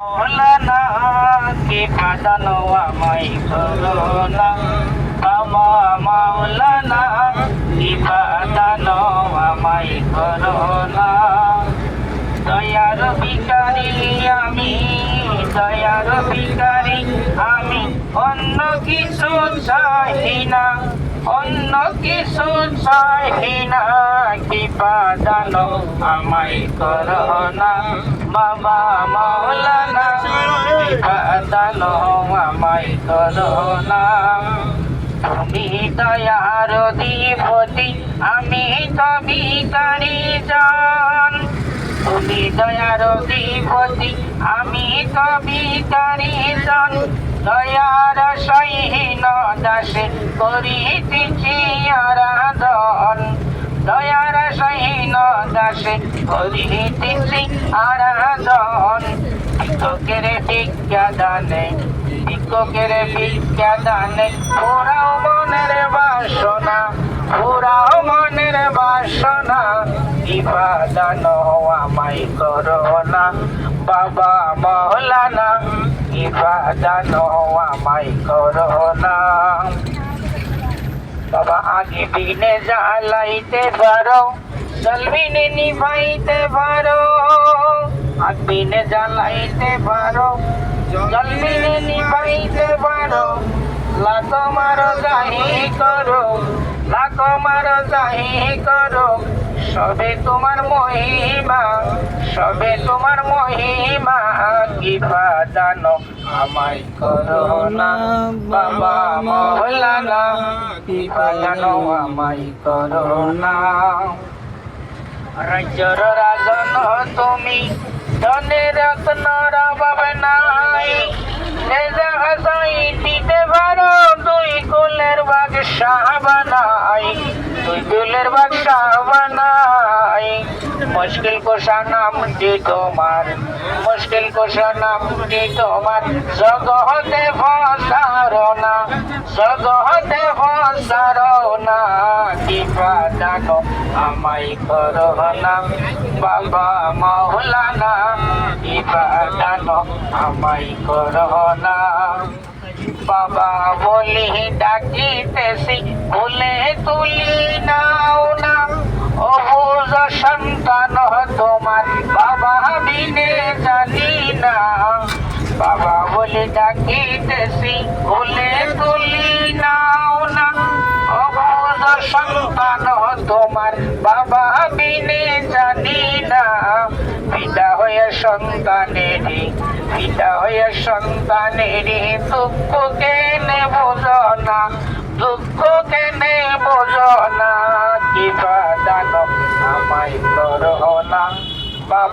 মৌলানা কি বাজানো আমায় করোনা বাবা মাওলানা কি বাজানো আমায় করোনা দয়ার ভিকারি আমি দয়ার ভিকারি আমি অন্য কিছু চাই না। অন্য কিছু চাই না কি বাজানো আমায় করোনা বাবা মাওলানা কি বাজানো আমায় করোনা তুমি দয়ার দিপতি আমি তো ভিকারি জন। তুমি দয়ার দিপতি আমি তো ভিকারি জন। দয়ার সহিন দাসে করিতেছি আরাধন দয়ার সহিন দাসে করিতেছি আরাধন ভিক্ষকের ভিক্ষা দানে ভিক্ষকের ভিক্ষা দানে পুরাও মনের বাসনা পুরাও মনের বাসনা। ইবাদান আমায় করোনা বাবা মহলানা ইবাদান আমায় করোনা বাবা আগে দিনে জ্বালাইতে পারো জলবিনে নিভাইতে পারো আগে জ্বালাইতে পারো জলবিনে নিভাইতে পারো লাখো মারো যাহি করো লাখো মারো যাহি করো সবে তোমার মহিমা, সবে তোমার মহিমা, কি জানো আমায় করো না, বাবা মহলানা কি জানো আমায় করো না। রাজ্যর রাজন তুমি, ধনে রত্নর অভাব নাই। হাসাই দিতে পারো দুই কুলের বাগ শাহবানাই দুই কুলের বাগ শাহবানাই মুশকিল কোষা নামটি তোমার? মুশকিল কোষা নামটি তোমার? জগতে ফসারো না জগতে ফসারো না কি জানো আমায় করো না বাবা মৌলানা কি জানো আমায় করো না বাবা বলি ডাকিতেছি, বলে তুলি সন্তান তোমার। বাবা বিনে জানি না। বাবা বলে ডাকিতেছি, বলে তুলি নাও না। অবুজ সন্তান তোমার। বাবা বিনে জানি না। পিতা হয়ে সন্তানেরই, পিতা হয়ে সন্তানেরই দুঃখ কেনে বোঝো না দুঃখ কেনে বোঝো না কি জানো আমায় করো না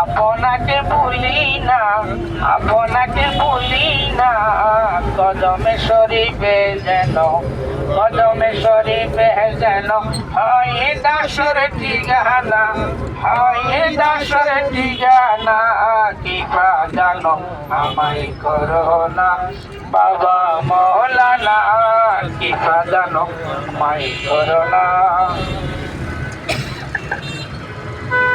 আপনাকে ভুলি না, আপনাকে ভুলি না, কদমে শরীফে যেন, কদমে শরীফে যেন। হয় দাসর ঠিকানা, হয় দাসর ঠিকানা কি জানো, আমায় করো না। বাবা মৌলানা কি জানো, আমায় করো না।